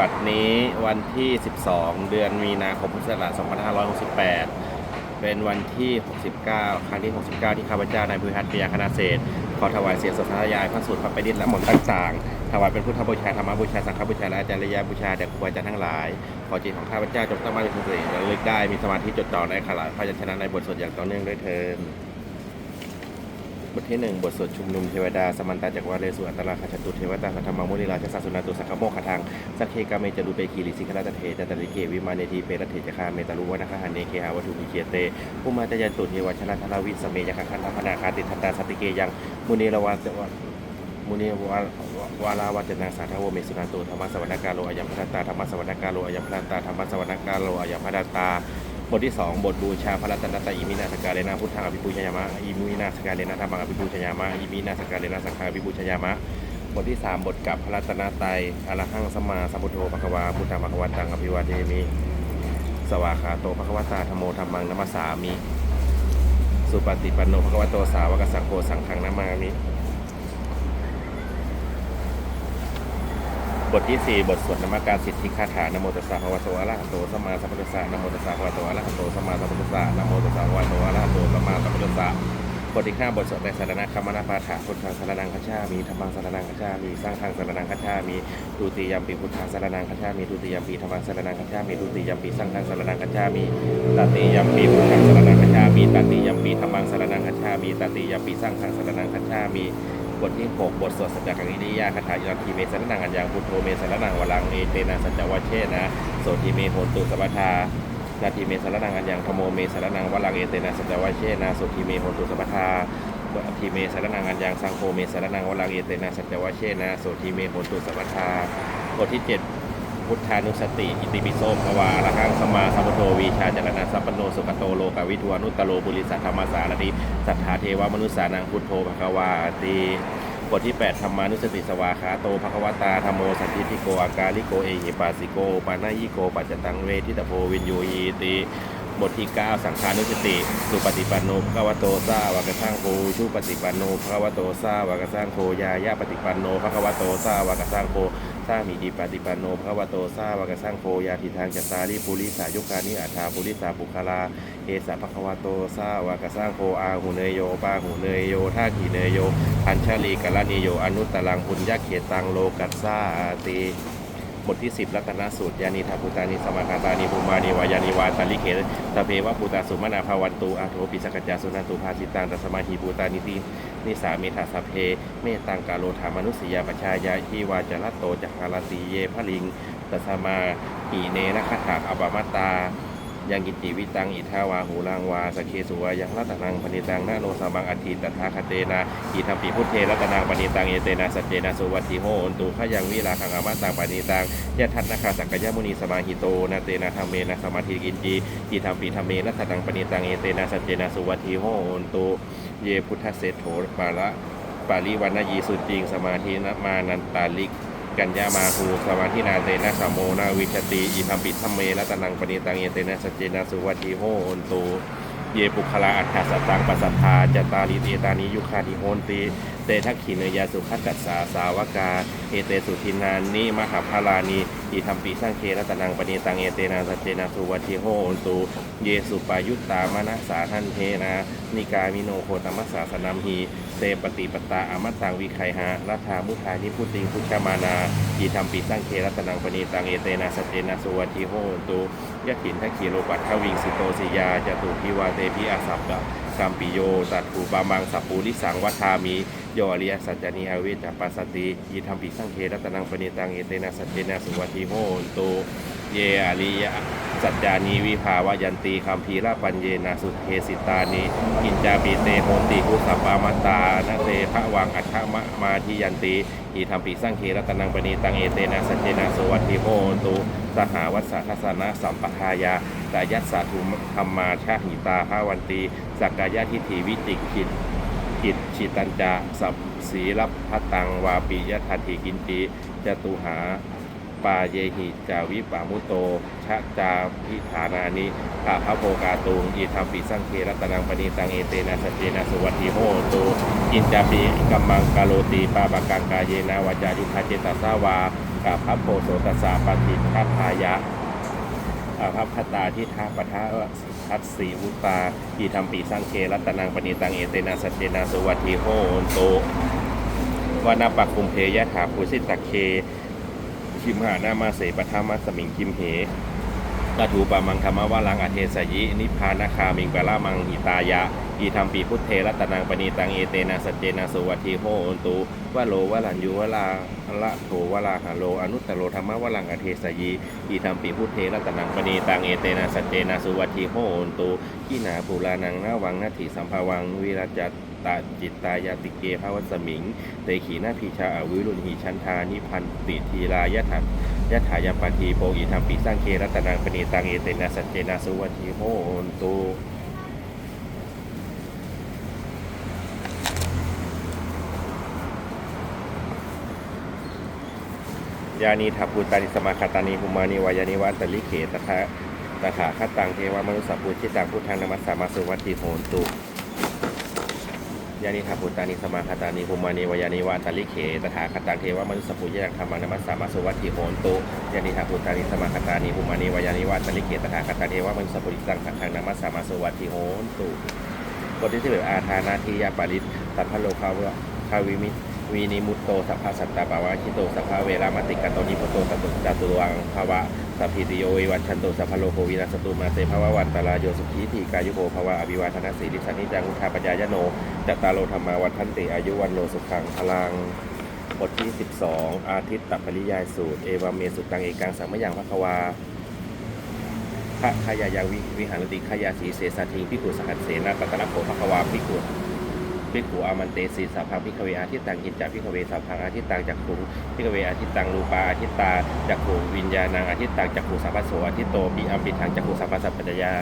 บัดนี้วันที่ 12 เดือนมีนาคมพุทธศักราช2568 เป็นวันที่ 69 ครั้งที่ 69 ที่ข้าพเจ้านายภูริพัฒน์ปิยาคณะเศรษฐขอถวายเสียงสดทยายพระสูตรพระปดิษฐ์และหม่อมต่างๆ ถวายเป็นพุทธบูชาธรรมบูชาสังฆบูชาและอาจารย์ระยะบูชาแด่ครูอาจารย์ทั้งหลาย ขอจิตของข้าพเจ้าจงตั้งมั่นเป็นสติระลึกได้มีสมาธิจดจ่อในขลายพระยัญชนะในบทสวดอย่างต่อเนื่องด้วยเทิน บทที่หนึ่งบทสวดชุมนุมเทวดาสมันตาจักรวาเลสุอัตราคาชตุเทวตาสัทธรรมมุนิราชสัสสุนาตุสังคโมขทังสักเคกาเมจดุเปกีริสิกราตเทจตริเกวิมาเนทีเปรตเถจคาเมตารุวนาคหันเนเคหาวัตถุมิเคเตภูมาตยันตุเทวชนะทราวิสเมยคังคันธพนาคาติทันตาสติเกยังมุนีละวาเตวะมุนีวาวาลาวัจนาสาทโวเมสุนันตุธรรมสวรรณกาโลอายัมพัตตาธรรมสวรรณกาโลอายัมพัตตาธรรมสวรรณกาโลอายัมพัตตา บทที่ 2 บทบูชาพระรัตนตรัยอิมินาสการเลนะพุทธังอภิปูชยามะอิมินาสการเลนะธรรมังอภิปูชยามะอิมินาสการเลนะสังฆังอภิปูชยามะบทที่ 3 บทกับพระรัตนตรัยอรหังสัมมาสัมพุทโธภควาพุทธังภควตังอภิวาเทมิสวากขาโตภควตาธโมธรรมังนัมสสามิ สุปฏิปันโนภควโตสาวกสังโฆสังฆังนามามิ บทที่ 4 บทสวดนมัสการสิทธิคาถานโมตัสสะภะวะโตอะระหะโตสัมมาสัมพุทธัสสะนะโมตัสสะภะวะโตอะระหะโตสัมมาสัมพุทธัสสะนะโมตัสสะภะวะโตอะระหะโตสัมมาสัมพุทธัสสะบทที่5บทสวดในสารณคมนาปาฐะพุทธังสารนังคัจฉามีธรรมังสารนังคัจฉามีสร้างทางสารนังคัจฉามีตุติยมปีพุทธังสารนังคัจฉามีตุติยมปีธรรมังสารนังคัจฉามีตุติยมปีสร้างทางสารนังคัจฉามีตติยมปีพุทธังสารนังคัจฉามีตติยมปีธรรมังสารนังคัจฉามีตติยมปีสร้างทางสารนังคัจฉามี บทที่6บทสวดสัจจกังอิริยาคาถาอิรันทีเมสันนังอัญญังพุทโธเมสันนังวรังเอเตนะสัจจวัชเชนะโสทีเมโหตุสัพพทานาทีเมสรนังอัญญังธโมเมสรนังวลังเอเตนะสัจจวัชเชนะโสทีเมโหตุสัพพทาทีเมสารนังอันยังสังโฆเมสารนังวลังเอเตนะสัจจวัชเชนะโสทีเมโหตุสัพพทาบทที่7 พุทธานุสติ อิติปิโสภวาอรหังสมาสัมพุทโธวีชาจรณะสัพโนสุขโตโลกาวิทวานุตโลบุริสัทธรรมสารติสัทธาเทวมนุษสานังพุทโธภควาติบทที่ 8 ธรรมานุสติสวาคาโตภควตาธรรมโมสันติทิโกอากาลิโกเอหิปัสสิโกปานายิโกปัจจตังเวทิตโพวินยูยีติบทที่ 9 สังขานุสติ สุปฏิปันโนภควโตซาวากสังโฆชุปฏิปันโนภควโตซาวากสังโฆยายาปฏิปันโนภควโตซาวากสังโฆ สามีจิปฏิปันโนพระวโตซาวากสังโฆยาทิทางจัตตาริปุริสายุคานิอัฏฐาปุริสาปุคลาเอสะภควโตซาวากสังโฆอาหูเนยโยปาหูเนยโยท่าขีเนยโยอัญชลีกลนิโยอนุตตลังปุญญาเขตังโลกัสซาอาติ ทที่ 10รัตนสูตรยานิทาภูตานิสมาคาตานิภูมานิวายานิวาตาลิเขตะเพวะภูตาสุมานาภาวันตูอาโทปิสกัจจาสุนันตุภาสิตังตัสมาหิภูตานิตินิสามีธาสเพ เมตังกาโลธรรมนุสยาปชายาทีวาจรัตโตจักราลาสีเยพลิงตัสมาหีเนนะคถาอบามตา ยังกิติวิตังอิทาวาหูลังวาสเคสุวายังรัตนังปณิตังนาโนสมังอธิตถาคเตนะอิทัมปิพุทเทรัตนังปณิตังเอเตนะสเจนะสุวัติโหอนตุขยังวิลาคังอามาตังปณิตังยะทัตนาคาสักกยมุนีสมาหิโตนาเตนะธรรมเมนะสมาธิกินจีอิทัมปิธรรมเมนัตตังปณิตังเอเตนะสเจนะสุวัติโหอนตุเยพุทธเศรษโถปาละปาลิวันนายีสุจิงสมาธินะมานันตาลิก กัญญามาหูสมาธินาเตนะสามโมนาวิชติอิธัมปิทัมเมรัตนังปณิตังเยเตนะสจเจนะสุวัติโหอนตูเยปุคลาอัฏฐสตังปัสสัทธาจตาลิเตตานิยุคานิโหนติ เตทักขิเนยาสุขัสสัสสาสาวกา เอเตสุทินานิมหาภาลานีอิทัมปิสังเครัตนังปณิตังเยเตนะสเจนะสุวัติโหนตุเยสุปายุตตามนะสาทันเทนะนิกามิโนโคตมัสสาสนัมหีเตปฏิปตาอมตังวิไคหะรัฐามุทานิพุติงพุทธมานาอิทัมปิสังเครัตนังปณีตังเอเตนะสเจนะสุวัติโหนตุยะถินทักขีโลปัทวิงสุโตสิยาจตุพิวาเตพิอาสัพกะ กัมปิโยตัตถูปามังสัปูริสังวัฏามิโยอริยสัจจานิอเวจปัสสติอิทัมปิสังเครัตนังปณีตังเอเตนะสจเจนะสุวัติโหนตุเยอริยสัจจานิวิภาวยันตีคัมภีระปัญเยนะสุเทสิตานิกินจาปิเตโหติหุสัปปามัตตานะเตภะวังอัฏฐมะมาทิยันติอิทัมปิสังเครัตนังปณีตังเอเตนะสัจเจนะโสวัติโหตุสหาวัสสะทัสสนะสัมปทายา กายัสสะทุมธรรมาชาหิตาภาวันตีสักกายะทิฏฐิวิจิกิจกิจชิตัญจะสัพสีรับพัตังวาปิยะทันติกินติจตุหาปาเยหิจาวิปามุโต ชะจาพิฐานานิภาพระโภกาตุงอีธรรมปิสังเครัตนังปณีตังเอเตนะสเจนะสุวัติโหตุอินจาปิกัมมังกาโลตีปาปะกังกาเยนาวจายุทาเจตสาวากาพัพโพโสตัสสะปฏิทัพพายะ อาภัพพตาที่ทาปะทะทัตสีวุตาทีธรรมปีสร้างเครัตนังปณิตังเอเตนาสเจนาสุวัติโหนโตวานาปักคุมเพยะถาภูสิตะเคคิมหานามาเสปทามาสมิงคิมเห กถูปามังธรรมวาลังอเทสยิ นิพพานาคามิงปะละมังหิตายะอีธรรมปีพุทเทรัตนังปณีตังเอเตนะสัจเจนะสุวัติโหอนตุวะโลวะลันยูวะลาละโถวะลาหะโลอนุตตโรธรรมวะลังอเทสยิอีธรรมปีพุทเทรัตนังปณีตังเอเตนะสัจเจนะสุวัติโหอนตุขีนาภูลานังนาวังนาถิสัมภาวังวิรจัต ตาจิตตายาติเกภาวสมิงเตขีนาพีชาอวิรุณหิชันทานิพันติทีลายะถัยะถายาปทีโพอีธรรมปีสร้างเครัตนังปณีตังเอเตนะสัจเจนะสุวัติโหนตุยานีทัพพุตานิสมาคาตานิหุมานิวายานิวัตตลิเขตถาตะถาคตังเทวมนุสสปุชิตังพุทธังนมัสสามาสุวัติโหนตุ ยานิทัพุตานิสมาคตานิภูมานิวายานิวาตาลิเขตถาคตังเทวมนุสปุญญังธรรมานามัสสามาสุวัตถิโหนตุยานิทัพุตานิสมาคตานิภูมานิวายานิวาตาลิเขตถาคตังเทวมนุสปุญญังธรรมานามัสสามาสุวัตถิโหนตุบทที่สิบเอ็ดอาทานาทิยาปาริตสัพพะโลคาวะคาวิมิวีนิมุตโตสัพพะสัตตาปาวะชิโตสัพพะเวรามติกันโตนิพุตโตสัตตุจตุวังภาวะ สัพพิติโยวิวัชชันโตสัพพะโลโควินัสตุมาเสภวะวันตาลายโยสุขีทีกายุโภภวะอภิวาทนาสีลิสันนิจังุทาปัญญายโนจัตตาโลธรรมาวัฒนติอายุวันโลสุขังพลังบทที่ 12 อาทิตย์ตัปปริยายสูตร เอวาเมสุตังเอกังสัมมยังพระควาพระขยายาวิวิหารติขยาสีเสสทิงพิกุสหัสเสนาตตนะโขพระควาพิกุ พิกุอามันเตสีสัพพังพิกเวอาทิตตังกินจาพิกเวสัพพังอาทิตตังจักขุงพิกเวอาทิตตังรูปาอาทิตตาจักขุวิญญาณังอาทิตตังจักขุสัพพโสอาทิตโตปิอัมปิทังจักขุสัพพสัพปัญญา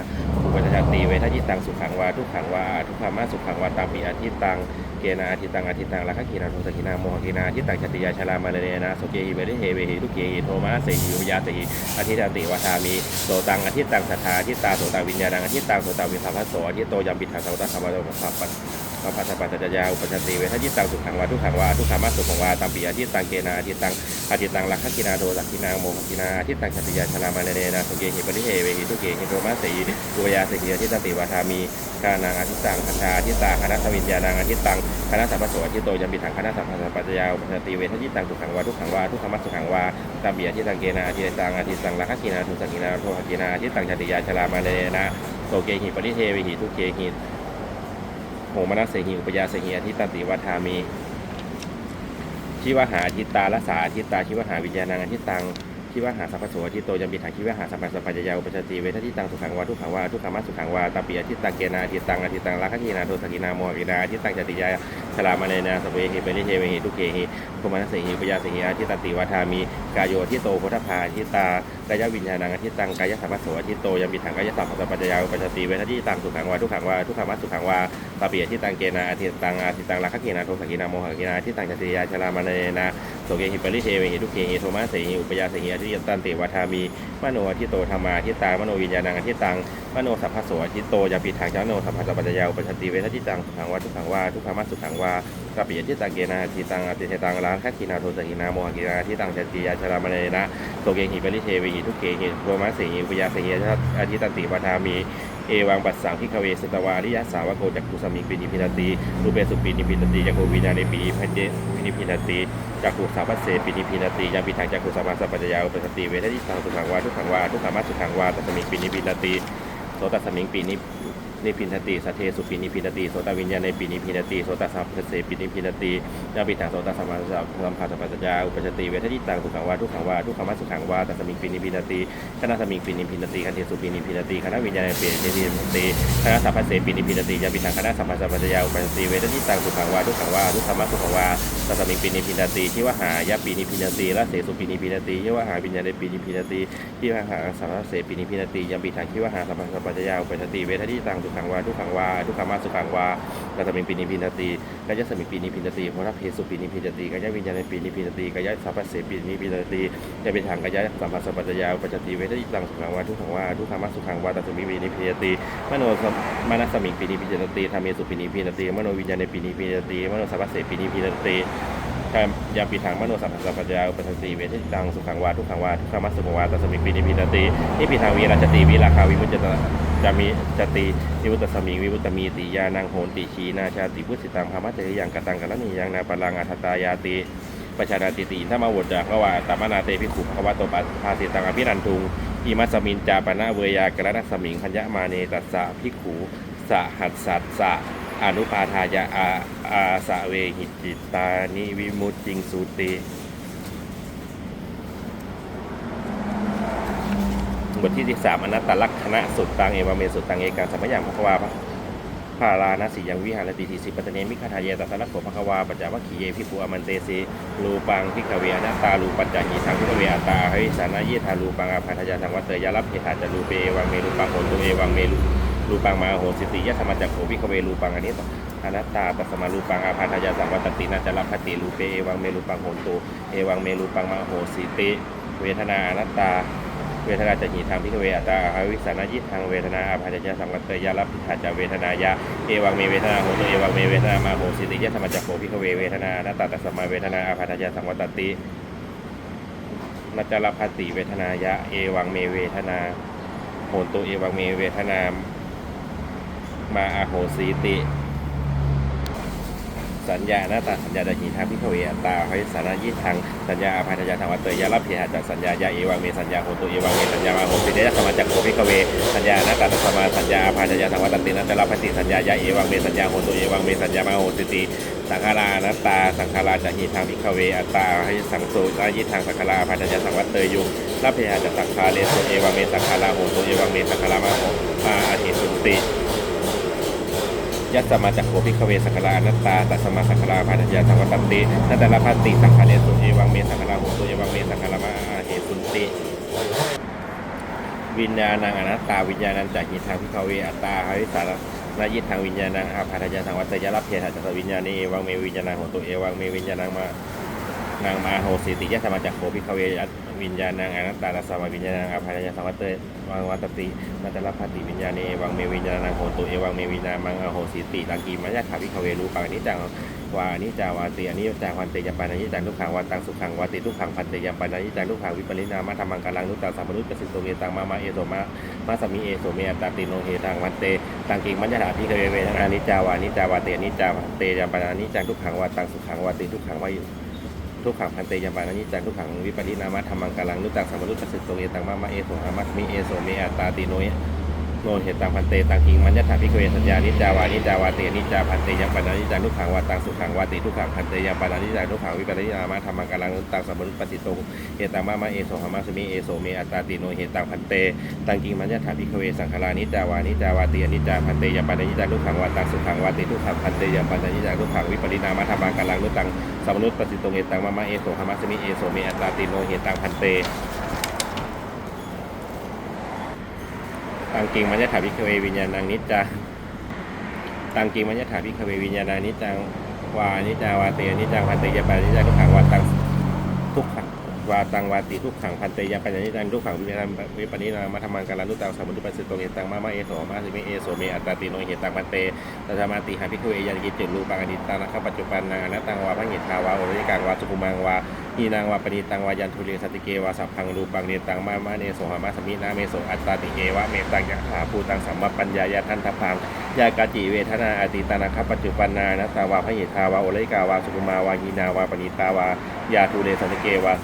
อุปจจติเวททิตังสุขังวาทุกขังวาทุกขามาสุขังวาตามปีอาทิตังเกนาอาทิตังอาทิตังลักขกีนาโทสกินาโมหกินาอาทิตังจติยาชลามาเลเนนะโสเกหิเวริเฮเวหิทุกเกหิโทมาเสหิวิยาเสหิอาทิตังติวาทามิโสตังอาทิตังสัทธาอาทิตาโสตังวิญญาณังอาทิตังโสตังวิสัพพโสอาทิตโตยัมปิทังสัพพะสัพพะโตสัพพ สัพพะสัพพะสัจยาอุปจจติเวททิตังสุขังวาทุกขังวาทุกขามาสุขังวาตามปีอาทิตังเกนาอาทิตังอาทิตังลักขกินาโทสักกินาโมหกินาอาทิตังจติยาชลามาเลเนนะโสเกหิเวริเฮเวหิทุเกหิโทมาเสหิวิยาเสหิอาทิตติวาทามิกานังอาทิตังคันธาอาทิตาคณะสวิญญาณังอาทิตังคณะสัพพโสอาทิโตยัมปิถังคณะสัพพสัพปัจจยาอุปสติเวทยิตังสุขังวาทุกขังวาทุกขมัสสุขังวาตามเบีอาทิตังเกนาอาทิตังอาทิตังลักขกินาทุสังกินาโทหกินาอาทิตังจติยาชลามาเนเนนะโตเกหิปริเทวิหิทุเกหิ มนัสเสหิอุปยาเสหิอาทิตติวัฏามีชิวหาอาทิตาละสาอาทิตาชิวหาวิญญาณังอาทิตัง ที่ว่าหาสัพพโสที่โตยังมีฐานที่ว่าหาสัพพสัพพัญญาอุปจติเวทที่ตังสุขังวาทุกขังวาทุกขามาสุขังวาตาปียที่ตังเกนาทิตังอทิตังลักขีนาโทสกินาโมหินาทิตังจติยาชลามาเนนาสเวหิเปริเทเวหิทุเกหิภูมนัสเสหิปยาเสหิอาทิตติวัฏามีกายโยที่โตพุทธภาทิตากายวิญญาณังอทิตังกายสัพพโสที่โตยังมีฐานกายสัพพสัพพัญญาอุปจติเวทที่ตังสุขังวาทุกขังวาทุกขามาสุขังวาตาปียที่ตังเกนาอทิตังอาทิตังลักขีนาโทสกินาโมหินาทิตังจติยาชลามาเนนาสเกหิเปริเทเวหิทุเกหิโทมาเสหิอุปยาเสหิอธิยตันติวัฏามีมโนอธิโตธรรมาทิตามโนวิญญาณังอธิตังมโนสัพพโสอธิโตยาปิทางจังโนสัพพสัพปัญญาอุปชติเวททิตังสุขังวาทุกขังวาทุกขามาสุขังวากัปปิยทิตังเกนาทิตังอติเทตังลานคัคขีนาโทสกินาโมหกินาทิตังจติยาชรามเนนะโตเกหิปริเทวหิทุกเกหิโรมาเสหิอุปยาสหิอธิตันติวัฏามี เอวังปัสสังพิคเวสตวาริยะสาวโกจักกุสมิงปินิพินาตีรูเปสุปินิพินาตีจักโกวินาเนปีพันเจปินิพินาตีจักกุสาวัสเสปินิพินาตียาปิทางจักกุสมาสัพปัญญาอุปสติเวททิสังสุขังวาทุกขังวาทุกขามาสุขังวาตัสมิงปินิพินาตีโสตัสมิงปินิ นิพินาตีสัทเทสุปินิพินาตีโสตวิญญาณในปินิพินาตีโสตสัพพเสปินิพินาตียังปิทางโสตสัมมาสัมภาสัพปัญญาอุปสติเวททิตังสุขังวาทุกขังวาทุกขามาสุขังวาตัสมิงปินิพินาตีคณะสมิงปินิพินาตีคันเทสุปินิพินาตีคณะวิญญาณเปลี่ยนนิพินาตีคณะสัพพเสปินิพินติยาปิทังคณะสัมมาสัพพะยาอุปัสสติเวทนิตังสุขังวาทุกขังวาทุกขมัสุขังวาตัสมิงปินิพินติที่ว่าหายาปินิพินติละเสสุปินิพินติที่ว่าหาวิญญาณในปินิพินติที่ว่าหาสัพพเสปินิพินติยาปิทังที่ว่าหาสัมมาสัพพะยาอุปัสสติเวทนิตังสุสุขังวาทุกขังวาทุกขังมาสุขังวากัสมิงปีนิพินตีกายะสมิงปีนิพินตีโพธเพสุปีนิพินตีกายะวิญญาณปีนิพินตีกายะสัพพเสปีนิพินตีจะเป็นทางกายะสัมปัสสะปัจจยาปัจจติเวทิตังสุขังวาทุกขังวาทุกขังมาสุขังวาตัสมิงปีนิพินตีมโนสมมนัสมิงปีนิพินตีธรรมเมสุปีนิพินตีมโนวิญญาณปีนิพินตีมโนสัพพเสปีนิพินตี การยามปีถังมโนสัมผัสสัพพยาอุปสติเวทิตังสุขังวาทุกขังวาทุกขมัสสุขวาตัสมิงปีนิพินตินี่ปีทางวีราชติวิราคาวิมุตจตจามิจติวิมุตสมิงวิมุตมีติยานังโหนติชีนาชาติพุทธิตังพามัตเตยังกตังกัลนียังนาปลังอัตตายาติประชานาติติถ้ามาวดจากว่าว่าตามนาเตพิขุภควะตปัสภาสิตังอภิรันทุงอิมัสมินจาปนะเวยากรณสมิงพัญญมาเนตัสสะพิขุสหัสสัสสะ อนุปาทายะอาอาสะเวหิจิตานิวิมุตติงสูติบทที่ที่สามอนัตตลักษณะสุดตังเอวเมสุดตังเอกังสัมยังภควาภารานาสิยังวิหารติทีสิปัตเนมิคาทายเยตัสสะโขภควาปัจจวัคคีเยพิภูอมันเตสีรูปังพิกเวอนัตตารูปัญจหีทังพิกเวอัตตาเฮสานาเยธารูปังอาภัทยาสังวัตเตยรับเพหาจารูเปวังเมรูปังโหตุเอวังเมรู รูปังมาโหสิติยะธรรมจักโขวิคเวรูปังอันนี้อนัตตาตัสมารูปังอาภัทายาสังวัตตินาจารพติรูเปเอวังเมรูปังโหตุเอวังเมรูปังมาโหสิติเวทนาอนัตตาเวทนาจะหีทางพิเวอัตตาอาวิสานายิทางเวทนาอาภัทยาสังวัตเตยะรับพิธาจาเวทนายะเอวังเมเวทนาโหตุเอวังเมเวทนามาโหสิติยะธรรมจักโขวิคเวเวทนานัตตาตัสมาเวทนาอาภัทยาสังวัตตินัจจารพติเวทนายะเอวังเมเวทนาโหตุเอวังเมเวทนา มาอาโหสีติ สัญญาหน้าตาสัญญาดาหีทางพิขเวอตาให้สารายิทางสัญญาอาภัยทยาทางวัตเตยยะรับเพหาจากสัญญายาเอวังเมสัญญาโหตุเอวังเมสัญญามาโหสิเดยะสมาจากโคพิเว สัญญาหน้าตาสมาสัญญาอาภัยทยาทางวัตตินัตรับพติสัญญายาเอวังเมสัญญาโหตุเอวังเมสัญญามาโหสิติสังขารานัตตา สังขาราจะหีทางพิขเวอัตตาให้สังโสอายิทางสังขาราอาภัยทยาทางวัตเตยุงรับเพหาจากสังขาเลสุเอวังเมสังขาราโหตุเอวังเมสังขารามาโหอาอาหิสุติ ยัสสมาจากโขพิกเวสังขารอนัตตาตัสมาสังขาพันธยาสังวัตตินัตตลพันติสังขารเนสุเอวังเมสังขารโหตุเอวังเมสังขารมามาเหสุนติวิญญาณังอนัตตาวิญญาณังจากหิทางพิคเวอัตตาหาวิสารนายิทางวิญญาณังอาภัทยาสังวัตยรับเพหะจักวิญญาณีเอวังเมวิญญาณังโหตุเอวังเมวิญญาณังมา นางมาโหสิติยัสสมจักโขพิกเววิญญาณังอนัตตาตัสสมาวิญญาณังอภัทยาสังวัตเตวังวัตตินัตตลพัติวิญญาณีวังเมวิญญาณังโหตุเอวังเมวิญญาณังอโหสิติลังกีมัญญาขาวิขเวรู้ปังนิจังวาอนิจจาวาติอนิจจาวันเตยปันอนิจังทุกขังวันตังสุขังวาติทุกขังพันเตยปันอนิจังทุกขังวิปริณามะธรรมังกัลังนุตตาสัมปนุตตสิโตเวตังมามาเอโสมามาสมิเอโสเมอตตาติโนเฮตังวันเตตังกิงมัญญาขาพิขเวเวทนานิจาวานิจาวาเตอนิจาวันเตยปันอนิจังทุกขังวันตังสุขังวาติทุกขังวา ทุกขังพันเตยปานานิจังทุกขังวิปริณามะธรรมังกาลังนุตตังสัมมุตตสิตโตเอตังมะมะเอโสหามัสมิเอโสเมอัตตาติโนย นเหตังพันเตตังกิงมัญญถาพิกเวสัญญานิจาวานิจาวาเตนิจาพันเตยังปานานิจังทุขังวาตังสุขังวาติทุขังพันเตยังปานานิจังทุขังวิปริณามะธรรมังกาลังตังสัมมนุตตสิตโตเอตังมะมะเอโสหามัสมิเอโสเมอัตตาติโนเหตังพันเตตังกิงมัญญถาพิกเวสังขารานิจาวานิจาวาเตนิจาพันเตยังปานานิจังทุขังวาตังสุขังวาติทุขังพันเตยังปานานิจังทุขังวิปริณามะธรรมังกาลังตังสัมมนุปฏิตงเอตังมะมะเอโสหามัสมิเอโสเมอัตตาติโนเฮตังพันเต ตังกิงมัญญถาภิกเววิญญาณังนิจจาตังกิงมัญญถาภิกเววิญญาณังนิจจังวานิจจาวาเตนิจจังพันเตยปานิจจังทุกขังวาตังทุกขังวาตังวาติทุกขังพันเตยปัญญานิจจังทุกขังวิปนิวิปนินามะธรรมังกาลานุตังสมมนุษย์ปฏิตรงเอตังมะมะเอโสหามัสมิเอโสเมอัตตาติโนเฮตังพันเตตัสมาติหาภิกขุเอยานิกิจิรูปังอนิจตังนะครับปัจจุบันนางอนัตตังวาพระหิทาวาโอริกังวาสุภุมังวา อีนางวาปณิตังวายันทุเรสติเกวาสัพพังรูปังเนตังมามาเนโสหามาสมินาเมโสอัตตาติเอวะเมตังยะหาภูตังสัมมาปัญญายะทันทพังยากาจิเวทนาอติตานะครับปัจจุบันนานัตตาวาพระหิทาวาโอริกาวาสุภุมาวาหีนาวาปณิตาวายาทุเรสติเกวา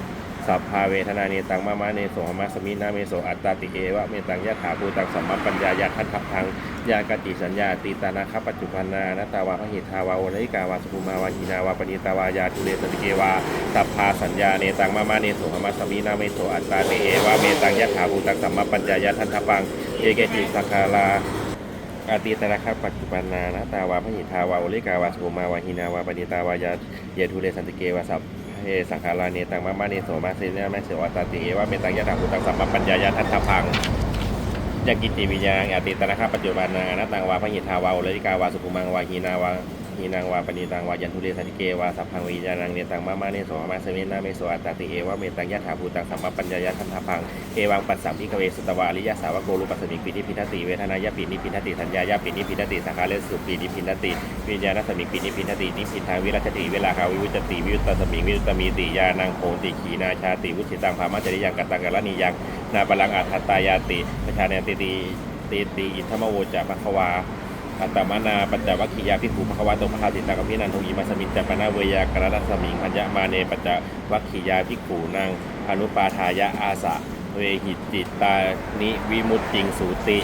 สัพพาเวทนาเนตังมามาเนโสหมัสมินาเมโสอัตตาติเอวะเมตังยะขาภูตังสัมมปัญญายะทันทัพพัง ยากติสัญญาตีตานาคปัจจุบันนานัตาวาพระหิทาวาโอริกาวาสุภุมาวาหินาวาปณิตาวายาทุเรสติเกวาสัพพาสัญญาเนตังมามาเนโสหมัสมินาเมโสอัตตาติเอวะเมตังยะขาภูตังสัมมัปปัญญายะทันทัพพังเอเกจิสักคาลาอาตีตระครับปัจจุบันนานะตาวาพหิทาวาโอลิกาวาสุมาวาหินาวาปณิตาวายาเยทุเรสันติเกวาสัพเพสังขาราเนตังมามาเนโสมาเซเนมาเสวตาติเอวะเมตังยะถาภูตังสัมปปัญญายาทัตถพัง ยากิติวิญญาณอาติตนะคปัจจุบันนานัตตังวาพหิทาวาอุลริกาวาสุภุมังวาหีนาวา หีนางวาปณิตังวายันทุเรสันติเกวาสัพพังวิญญาณังเนตังมามาเนโสมาเสมินาเมโสอัตตติเอวะเมตังยะถาภูตังสัมมาปัญญายะทันทพังเอวังปัสสัมพิกเวสุตวาริยะสาวกโกรุปัสสมิงปินิพิทติเวทนายะปินิพิทัติสัญญายะปินิพิทัติสังขารเลสุปินิพิทัติวิญญาณสมิงปินิพิทัตินิพินทางวิรัชติเวลาคาวิวุจติวิวุตตสมิงวิวุตตมีติยานังโหติขีนาชาติวุชิตังภามัจจริยังกัตตังกะละนียังนาปลังอัฏฐตายาติประชาเนติตีตีตีอินทมโวจะภควา อัตตมานาปัจจวัคคียาภิกขุภควาโตภคาติตากพินันทุยิมาสมิงจัปนาเวยากรณัสมิงพัญญมาเนปัจจวัคคียาพิภูนางอนุปาทายะอาสะเวหิจิตตานิวิมุตติงสูติ